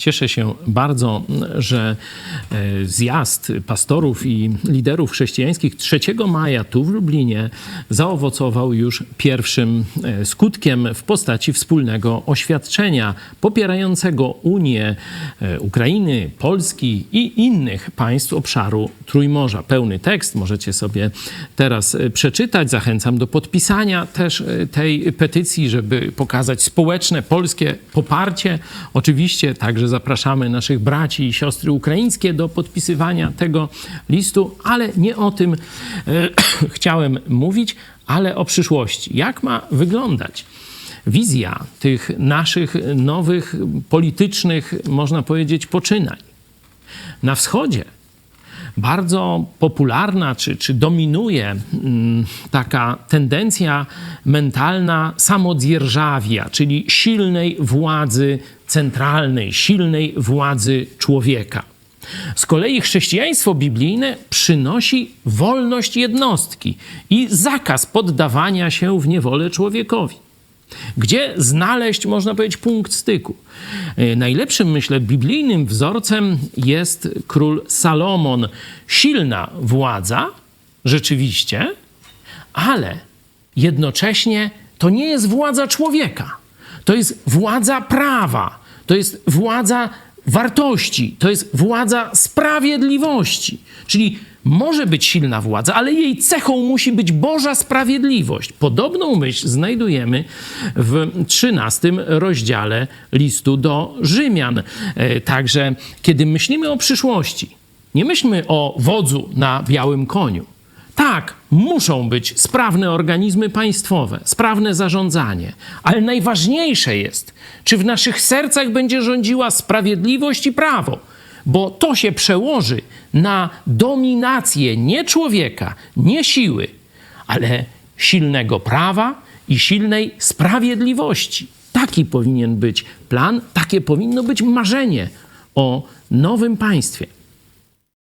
Cieszę się bardzo, że e, zjazd pastorów i liderów chrześcijańskich 3 maja tu w Lublinie zaowocował już pierwszym e, skutkiem w postaci wspólnego oświadczenia popierającego Unię e, Ukrainy, Polski i innych państw obszaru Trójmorza. Pełny tekst możecie sobie teraz przeczytać. Zachęcam do podpisania też tej petycji, żeby pokazać społeczne polskie poparcie. Oczywiście także zapraszamy naszych braci i siostry ukraińskie do podpisywania tego listu, ale nie o tym e, chciałem mówić, ale o przyszłości. Jak ma wyglądać wizja tych naszych nowych politycznych, można powiedzieć, poczynań? Na wschodzie bardzo popularna, czy, czy dominuje mm, taka tendencja mentalna samodzierżawia, czyli silnej władzy centralnej, silnej władzy człowieka. Z kolei chrześcijaństwo biblijne przynosi wolność jednostki i zakaz poddawania się w niewolę człowiekowi. Gdzie znaleźć, można powiedzieć, punkt styku? E, Najlepszym, myślę, biblijnym wzorcem jest król Salomon. Silna władza, rzeczywiście, ale jednocześnie to nie jest władza człowieka. To jest władza prawa, to jest władza wartości, to jest władza sprawiedliwości. Czyli może być silna władza, ale jej cechą musi być Boża sprawiedliwość. Podobną myśl znajdujemy w 13 rozdziale listu do Rzymian. E, Także, kiedy myślimy o przyszłości, nie myślmy o wodzu na białym koniu. Tak, muszą być sprawne organizmy państwowe, sprawne zarządzanie, ale najważniejsze jest, czy w naszych sercach będzie rządziła sprawiedliwość i prawo, bo to się przełoży na dominację nie człowieka, nie siły, ale silnego prawa i silnej sprawiedliwości. Taki powinien być plan, takie powinno być marzenie o nowym państwie.